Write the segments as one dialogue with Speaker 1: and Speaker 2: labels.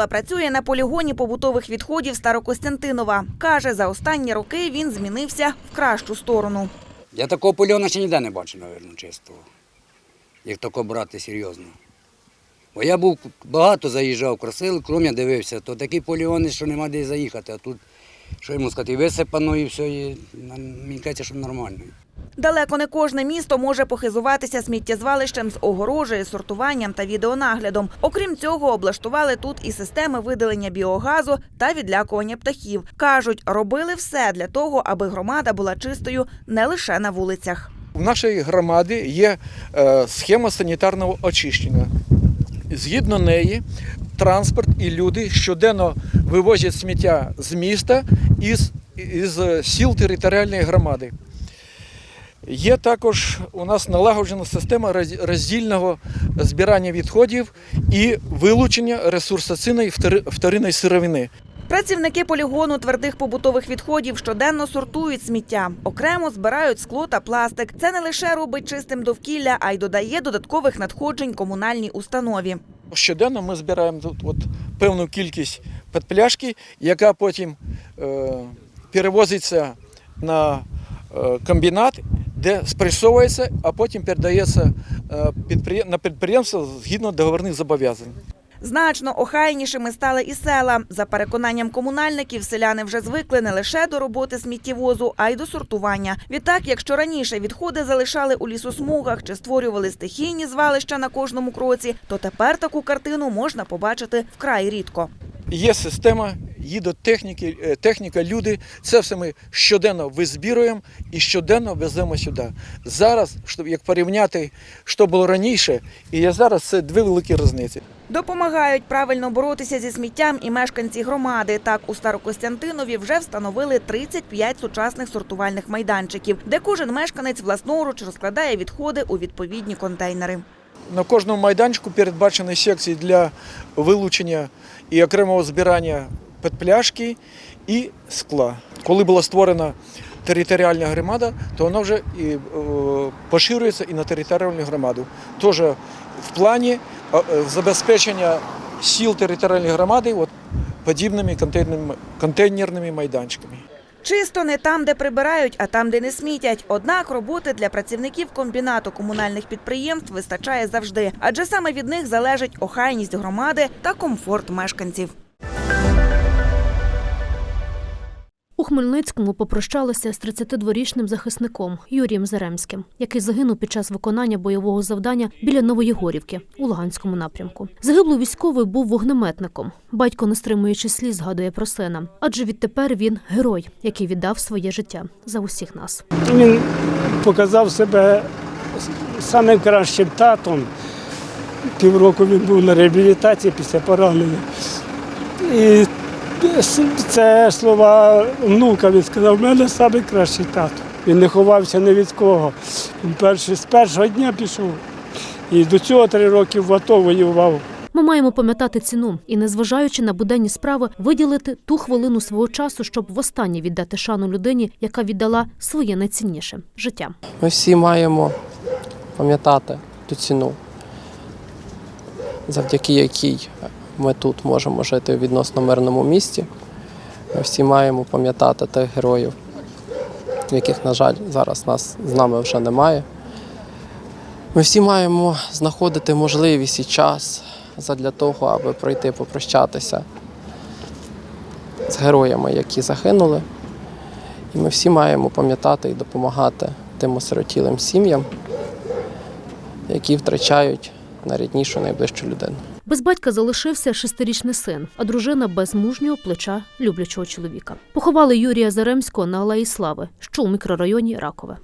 Speaker 1: Микола працює на полігоні побутових відходів Старокостянтинова. Каже, за останні роки він змінився в кращу сторону.
Speaker 2: Я такого польону ще ніде не бачив, мабуть, чистого. Як тако брати серйозно. Бо я був багато заїжджав, крім я дивився, то такі полігони, що нема де заїхати, а тут, що йому сказати, висипано, і все, і мені кажеться, що нормально.
Speaker 1: Далеко не кожне місто може похизуватися сміттєзвалищем з огорожею, сортуванням та відеонаглядом. Окрім цього, облаштували тут і системи видалення біогазу та відлякування птахів. Кажуть, робили все для того, аби громада була чистою не лише на вулицях.
Speaker 3: В нашій громаді є е, схема санітарного очищення. Згідно неї, транспорт і люди щоденно вивозять сміття з міста із, із сіл територіальної громади. Є також у нас налагоджена система роздільного збирання відходів і вилучення ресурсоцінної втори- вторинної сировини.
Speaker 1: Працівники полігону твердих побутових відходів щоденно сортують сміття. Окремо збирають скло та пластик. Це не лише робить чистим довкілля, а й додає додаткових надходжень комунальній установі.
Speaker 3: Щоденно ми збираємо тут от певну кількість петпляшки, яка потім е, перевозиться на е, комбінат, де спресовується, а потім передається е, на підприємство згідно договорних зобов'язань.
Speaker 1: Значно охайнішими стали і села. За переконанням комунальників, селяни вже звикли не лише до роботи сміттєвозу, а й до сортування. Відтак, якщо раніше відходи залишали у лісосмугах чи створювали стихійні звалища на кожному кроці, то тепер таку картину можна побачити вкрай рідко.
Speaker 3: Є система, їдуть техніки, е, техніка, люди. Це все ми щоденно визбіруємо і щоденно веземо сюди. Зараз, щоб як порівняти, що було раніше, і є зараз, це дві великі різниці.
Speaker 1: Допомагають правильно боротися зі сміттям і мешканці громади. Так, у Старокостянтинові вже встановили 35 сучасних сортувальних майданчиків, де кожен мешканець власноруч розкладає відходи у відповідні контейнери.
Speaker 3: На кожному майданчику передбачені секції для вилучення і окремого збирання петпляшки і скла. Коли була створена територіальна громада, то вона вже і, е, поширюється і на територіальну громаду. Теж в плані е, е, забезпечення сіл територіальної громади от, подібними контейнерними майданчиками.
Speaker 1: Чисто не там, де прибирають, а там, де не смітять. Однак роботи для працівників комбінату комунальних підприємств вистачає завжди, адже саме від них залежить охайність громади та комфорт мешканців.
Speaker 4: У Хмельницькому попрощалися з 32-річним захисником Юрієм Заремським, який загинув під час виконання бойового завдання біля Новоєгорівки у Луганському напрямку. Загиблий військовий був вогнеметником. Батько, не стримуючи сліз, згадує про сина, адже відтепер він герой, який віддав своє життя за усіх нас.
Speaker 5: Він показав себе самим кращим татом. Півроку він був на реабілітації після поранення. І це слова внука. Він сказав, в мене найкращий тато. Він не ховався ні від кого. Він перший, з першого дня пішов. І до цього три роки в АТО воював.
Speaker 4: Ми маємо пам'ятати ціну і, незважаючи на буденні справи, виділити ту хвилину свого часу, щоб востаннє віддати шану людині, яка віддала своє найцінніше життя.
Speaker 6: Ми всі маємо пам'ятати ту ціну, завдяки якій ми тут можемо жити в відносно мирному місті. Ми всі маємо пам'ятати тих героїв, яких, на жаль, зараз нас з нами вже немає. Ми всі маємо знаходити можливість і час задля того, аби пройти попрощатися з героями, які загинули. І ми всі маємо пам'ятати і допомагати тим осиротілим сім'ям, які втрачають найріднішу найближчу людину.
Speaker 4: Без батька залишився шестирічний син, а дружина без мужнього плеча люблячого чоловіка. Поховали Юрія Заремського на Алеї Слави, що у мікрорайоні Ракове.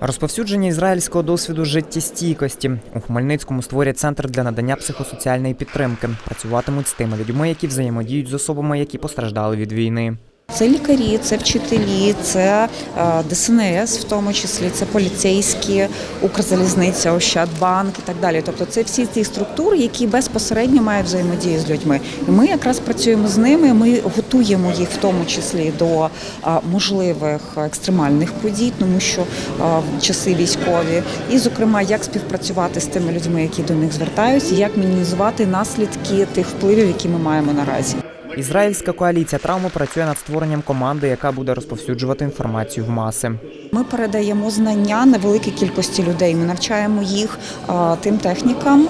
Speaker 7: Розповсюдження ізраїльського досвіду життєстійкості у Хмельницькому створять центр для надання психосоціальної підтримки. Працюватимуть з тими людьми, які взаємодіють з особами, які постраждали від війни.
Speaker 8: Це лікарі, це вчителі, це е, ДСНС, в тому числі це поліцейські, Укрзалізниця, Ощадбанк і так далі. Тобто, це всі ці структури, які безпосередньо мають взаємодію з людьми. І ми якраз працюємо з ними. Ми готуємо їх в тому числі до е, можливих екстремальних подій, тому що е, в часи військові, і зокрема, як співпрацювати з тими людьми, які до них звертаються, як мінімізувати наслідки тих впливів, які ми маємо наразі.
Speaker 7: Ізраїльська коаліція травми працює над створенням команди, яка буде розповсюджувати інформацію в маси.
Speaker 8: Ми передаємо знання невеликій кількості людей. Ми навчаємо їх тим технікам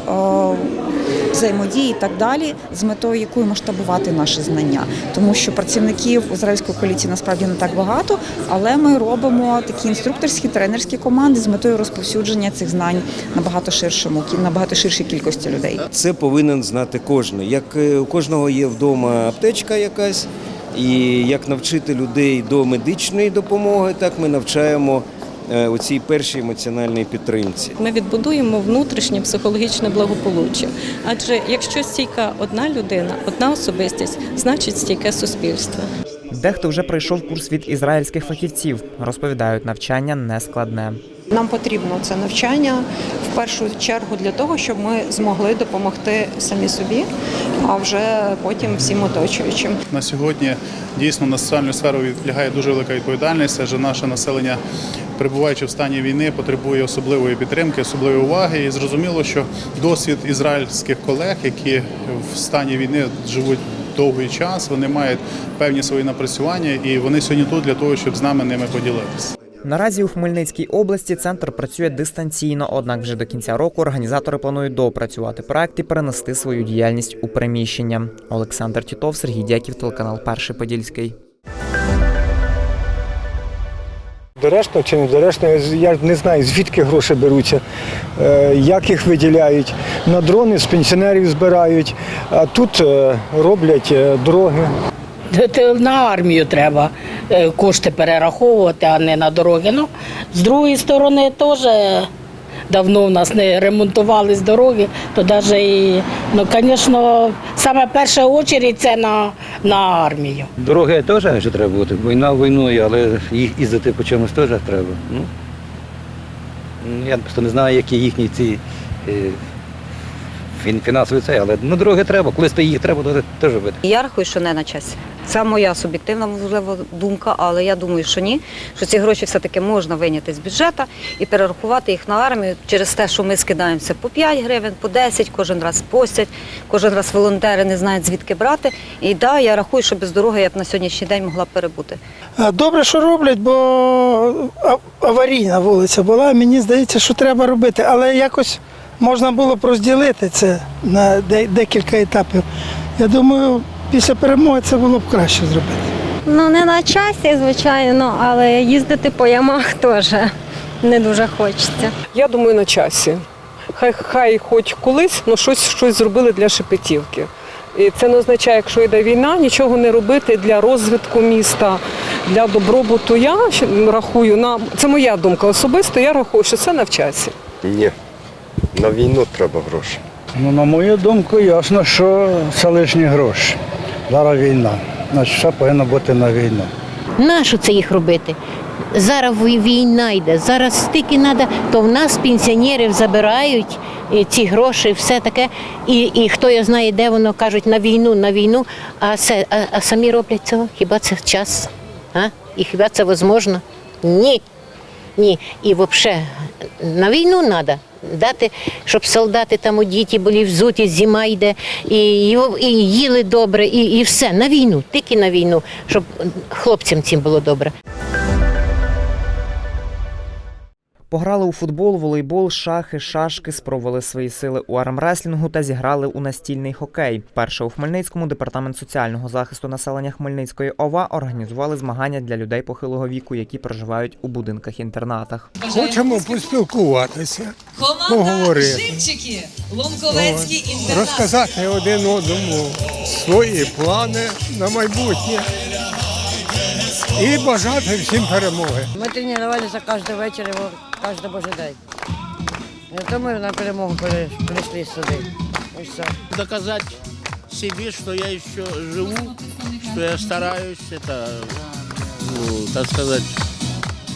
Speaker 8: взаємодії і так далі, з метою якою масштабувати наші знання. Тому що працівників ізраїльської коаліції насправді не так багато, але ми робимо такі інструкторські тренерські команди з метою розповсюдження цих знань набагато ширшому набагато ширшій кількості людей.
Speaker 9: Це повинен знати кожен. Як е, у кожного є вдома аптечка якась, і як навчити людей до медичної допомоги, так ми навчаємо у цій першій емоціональній підтримці.
Speaker 10: Ми відбудуємо внутрішнє психологічне благополуччя. Адже якщо стійка одна людина, одна особистість, значить стійке суспільство.
Speaker 7: Дехто вже пройшов курс від ізраїльських фахівців. Розповідають, навчання не складне.
Speaker 11: Нам потрібно це навчання в першу чергу для того, щоб ми змогли допомогти самі собі, а вже потім всім оточуючим.
Speaker 12: На сьогодні дійсно на соціальну сферу відлягає дуже велика відповідальність, адже наше населення, перебуваючи в стані війни, потребує особливої підтримки, особливої уваги. І зрозуміло, що досвід ізраїльських колег, які в стані війни живуть довгий час, вони мають певні свої напрацювання, і вони сьогодні тут для того, щоб з нами ними поділитися.
Speaker 7: Наразі у Хмельницькій області центр працює дистанційно, однак вже до кінця року організатори планують доопрацювати проект і перенести свою діяльність у приміщення. Олександр Тітов, Сергій Дяків, телеканал Перший Подільський.
Speaker 5: Доречно чи не доречно, я не знаю, звідки гроші беруться, е, як їх виділяють. На дрони з пенсіонерів збирають, а тут е, роблять е, дороги.
Speaker 13: На армію треба кошти перераховувати, а не на дороги. Ну, з другої сторони, теж давно в нас не ремонтувались дороги, то навіть ну, звісно, саме перша очередь це на, на армію.
Speaker 14: Дороги теж ще треба бути. Війна війною, але їх їздити по чомусь теж треба. Ну, я просто не знаю, які їхні ці е, фін- фінансові це, але ну, дороги треба. Колись їх треба то теж робити.
Speaker 11: Я рахую, що не на часі. Це моя суб'єктивна можливо думка, але я думаю, що ні. Що ці гроші все-таки можна вийняти з бюджету і перерахувати їх на армію через те, що ми скидаємося по 5 гривень, по 10, кожен раз постять, кожен раз волонтери не знають звідки брати. І да, я рахую, що без дороги я б на сьогоднішній день могла перебути.
Speaker 5: Добре, що роблять, бо аварійна вулиця була. Мені здається, що треба робити, але якось можна було б розділити це на декілька етапів. Я думаю, після перемоги це було б краще зробити.
Speaker 10: Ну не на часі, звичайно, але їздити по ямах теж не дуже хочеться.
Speaker 11: Я думаю, на часі. Хай хай хоч колись ну, щось, щось зробили для Шепетівки. І це не означає, якщо йде війна, нічого не робити для розвитку міста, для добробуту. Я рахую на це моя думка особисто. Я рахую, що це на часі.
Speaker 9: Ні, на війну треба гроші.
Speaker 5: Ну, на мою думку, ясно, що це лишні гроші. Зараз війна. Значить, все повинно бути на війну.
Speaker 13: Нащо це їх робити? Зараз війна йде, зараз стільки треба, то в нас пенсіонерів забирають і ці гроші, все таке. І, і хто я знає, де воно кажуть на війну, на війну, а, це, а, а самі роблять цього. Хіба це час? А? І хіба це можливо? Ні. Ні. І взагалі на війну треба. Дати, щоб солдати там у діті були взуті, зима йде, і, його і їли добре, і, і все. На війну, тільки на війну, щоб хлопцям цим було добре.
Speaker 7: Пограли у футбол, волейбол, шахи, шашки, спробували свої сили у армреслінгу та зіграли у настільний хокей. Перше у Хмельницькому департамент соціального захисту населення Хмельницької ОВА організували змагання для людей похилого віку, які проживають у будинках-інтернатах.
Speaker 5: Хочемо поспілкуватися, поговорити, розказати один одному свої плани на майбутнє і бажати всім перемоги.
Speaker 13: Ми тренувалися кожен вечір, кожен божий день. Не то ми на перемогу прийшли сюди. Все.
Speaker 14: Доказати
Speaker 15: себе, что я еще живу, что я стараюсь, это, ну, так сказать,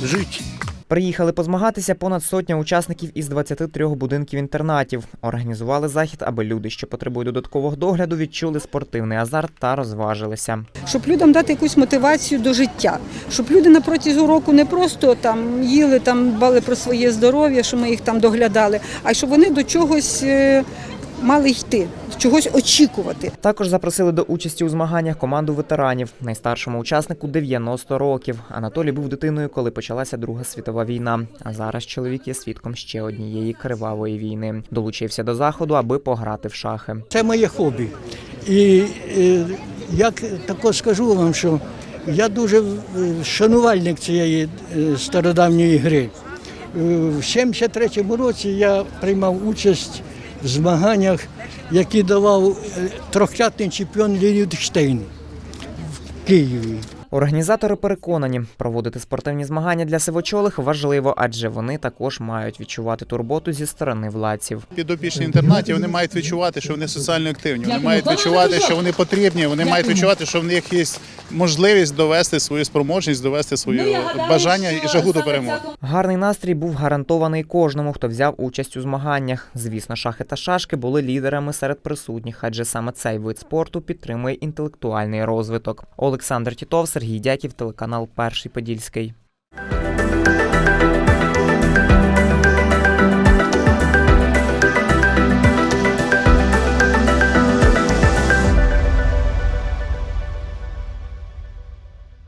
Speaker 15: жить.
Speaker 7: Приїхали позмагатися понад сотня учасників із 23 будинків інтернатів. Організували захід, аби люди, що потребують додаткового догляду, відчули спортивний азарт та розважилися.
Speaker 16: щоб людям дати якусь мотивацію до життя, щоб люди на протязі року не просто там їли, там дбали про своє здоров'я, що ми їх там доглядали, а щоб вони до чогось е, мали йти, чогось очікувати.
Speaker 7: Також запросили до участі у змаганнях команду ветеранів. Найстаршому учаснику 90 років. Анатолій був дитиною, коли почалася Друга світова війна. А зараз чоловік є свідком ще однієї кривавої війни. Долучився до заходу, аби пограти в шахи.
Speaker 17: Це моє хобі. І е, як також скажу вам, що я дуже е, шанувальник цієї е, стародавньої гри. В 73-му році я приймав участь змаганнях, які давав е, трьохкратний чемпіон Леонід в Києві.
Speaker 7: Організатори переконані, проводити спортивні змагання для сивочолих важливо, адже вони також мають відчувати турботу зі сторони владців.
Speaker 12: Підопічні інтернатів вони мають відчувати, що вони соціально активні. Вони мають відчувати, що вони потрібні. Вони мають відчувати, що в них є можливість довести свою спроможність, довести своє бажання і жагу до перемоги.
Speaker 7: Гарний настрій був гарантований кожному, хто взяв участь у змаганнях. Звісно, шахи та шашки були лідерами серед присутніх, адже саме цей вид спорту підтримує інтелектуальний розвиток. Олександр Тітов, Сергій Дяків, телеканал Перший Подільський.